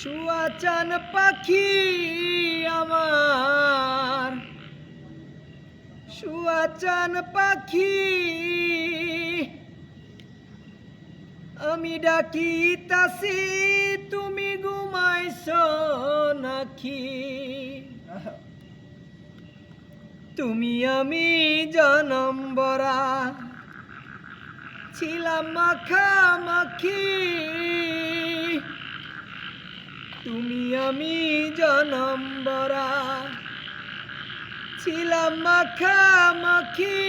সুয়াচান পাখি আমার। সুয়াচান পাখি, আমি ডাকি তাসি তুমি ঘুমাইছ নাকি? তুমি আমি জনম বরা। ছিলাম মাখামাখি তুমি আমি জনম বরা ছিলাম মাখামাখি।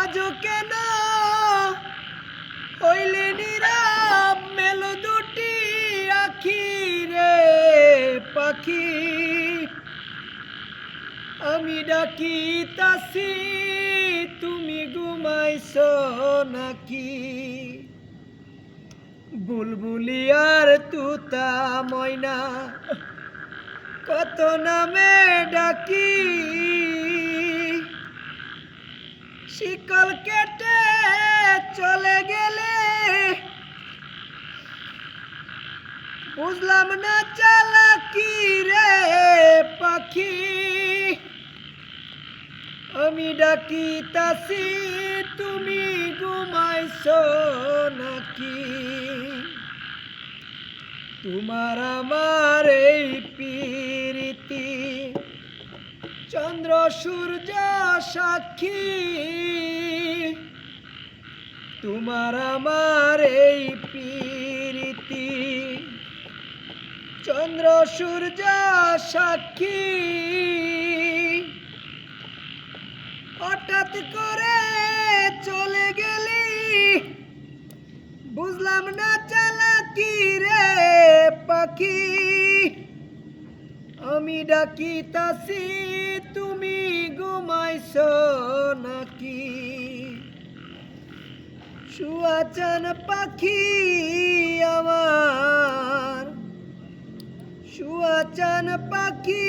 আজও কেন হইলে নীরব মেলো দুটি আখি রে পাখি। আমি ডাকি তাসি তুমি ঘুমাইছ নাকি? বুলবুলি আর তুতা ময়না। কত নামে ডাকি। শিকল কেটে চলে গেলে। বুঝলাম না চালাকি রে পাখি আমি ডাকি তাসি তুমি ঘুমাইছ নাকি? তোমার আমার এই প্রীতি, চন্দ্র সূর্য সাক্ষী। তোমার আমার এই প্রীতি, চন্দ্র সূর্য সাক্ষী। হঠাৎ করে চলে গেলি। বুঝলাম না চালাকি রে পাখি। আমি ডাকি তাসি তুমি ঘুমাইছ নাকি? সুয়াচান পাখি আমার। সুয়াচান পাখি